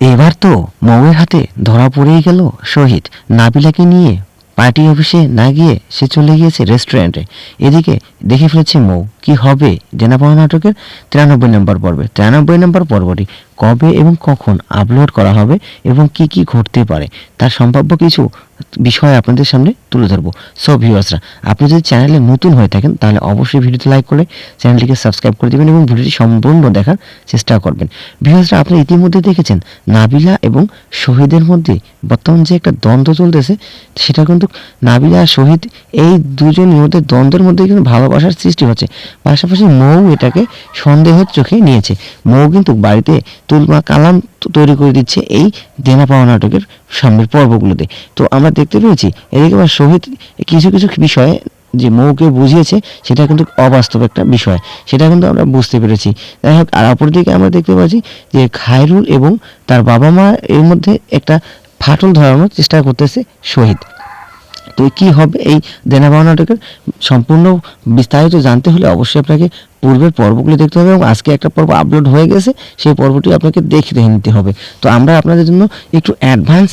এবার তো মৌয়ের হাতে ধরা পড়েই গেল শহীদ। নাবিলাকে নিয়ে পার্টি অফিসে না গিয়ে সে চলে গিয়েছে রেস্টুরেন্টে। এদিকে দেখে ফেলেছে মৌ, কি হবে? জেনাপাওয়া নাটকের তিরানব্বই নম্বর পর্বে। তিরানব্বই নম্বর পর্বটি কবে এবং কখন আপলোড করা হবে এবং কি কি ঘটতে পারে, তার সম্ভাব্য কিছু বিষয় আপনাদের সামনে তুলে ধরবো। সো ভিউয়ার্সরা আপনি যদি চ্যানেলে নতুন হয়ে থাকেন, তাহলে অবশ্যই ভিডিওতে লাইক করে চ্যানেলটিকে সাবস্ক্রাইব করে দেবেন এবং ভিডিওটি সম্পূর্ণ দেখার চেষ্টা করবেন। ভিউয়ার্সরা আপনি ইতিমধ্যে দেখেছেন, নাবিলা এবং শহীদের মধ্যে বর্তমান যে একটা দ্বন্দ্ব চলতেছে, সেটা কিন্তু নাবিলা আর শহীদ, এই দুজনের মধ্যে দ্বন্দ্বের মধ্যে কিন্তু ভালোবাসার সৃষ্টি হচ্ছে। পাশাপাশি মৌ এটাকে সন্দেহের চোখে নিয়েছে। মৌ কিন্তু বাড়িতে তুলমা কালাম তৈরি করে দিচ্ছে এই দেনা পাওয়া নাটকের সামনের পর্বগুলোতে। তো আমরা দেখতে পেয়েছি, এদিকে আবার শহীদ কিছু কিছু বিষয়ে যে মৌকে বুঝিয়েছে, সেটা কিন্তু অবাস্তব একটা বিষয়। সেটা কিন্তু আমরা বুঝতে পেরেছি। যাই হোক, আর অপরদিকে আমরা দেখতে পাচ্ছি যে খায়রুল এবং তার বাবা মা এর মধ্যে একটা ফাটল ধরানোর চেষ্টা করতেছে শহীদ তো কি হবে? এই দেনা পাওয়া নাটকের সম্পূর্ণ বিস্তারিত জানতে হলে অবশ্যই আপনাকে পূর্বের পর্বগুলি দেখতে হবে এবং আজকে একটা পর্ব আপলোড হয়ে গেছে, সেই পর্বটি আপনাকে দেখে নিতে হবে। তো আমরা আপনাদের জন্য একটু অ্যাডভান্স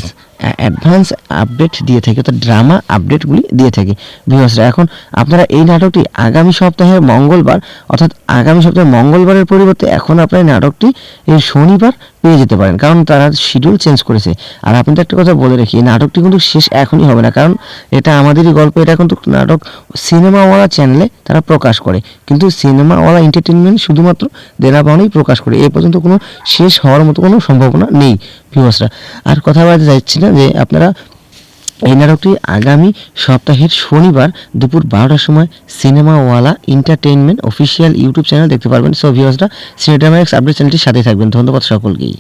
অ্যাডভান্স আপডেট দিয়ে থাকি, অর্থাৎ ড্রামা আপডেটগুলি দিয়ে থাকি। ভিউয়ার্সরা এখন আপনারা এই নাটকটি আগামী সপ্তাহে মঙ্গলবার, অর্থাৎ আগামী সপ্তাহে মঙ্গলবারের পরিবর্তে এখন আপনারা এই নাটকটি এই শনিবার পেয়ে যেতে পারেন, কারণ তারা শিডিউল চেঞ্জ করেছে। আর আপনি তো একটা কথা বলে রাখি, এই নাটকটি কিন্তু শেষ এখনই হবে না, কারণ এটা আমাদেরই গল্প, এটা কিন্তু নাটক সিনেমাওয়ালা চ্যানেলে তারা প্রকাশ করে। কিন্তু সিনেমাওয়ালা এন্টারটেনমেন্ট শুধুমাত্র দেনা পাওনাই প্রকাশ করে। এ পর্যন্ত কোনো শেষ হওয়ার মতো কোনো সম্ভাবনা নেই ভিউয়ার্সরা আর কথা বলতে চাইছি না যে আপনারা এই নাটকটি আগামী সপ্তাহের শনিবার দুপুর বারোটার সময় Cinemawala entertainment official YouTube channel দেখতে পারবেন। সো ভিউয়ার্সরা সিনেমাক্স আপডেট চ্যানেলটির সাথে থাকবেন। ধন্যবাদ সকলকেই।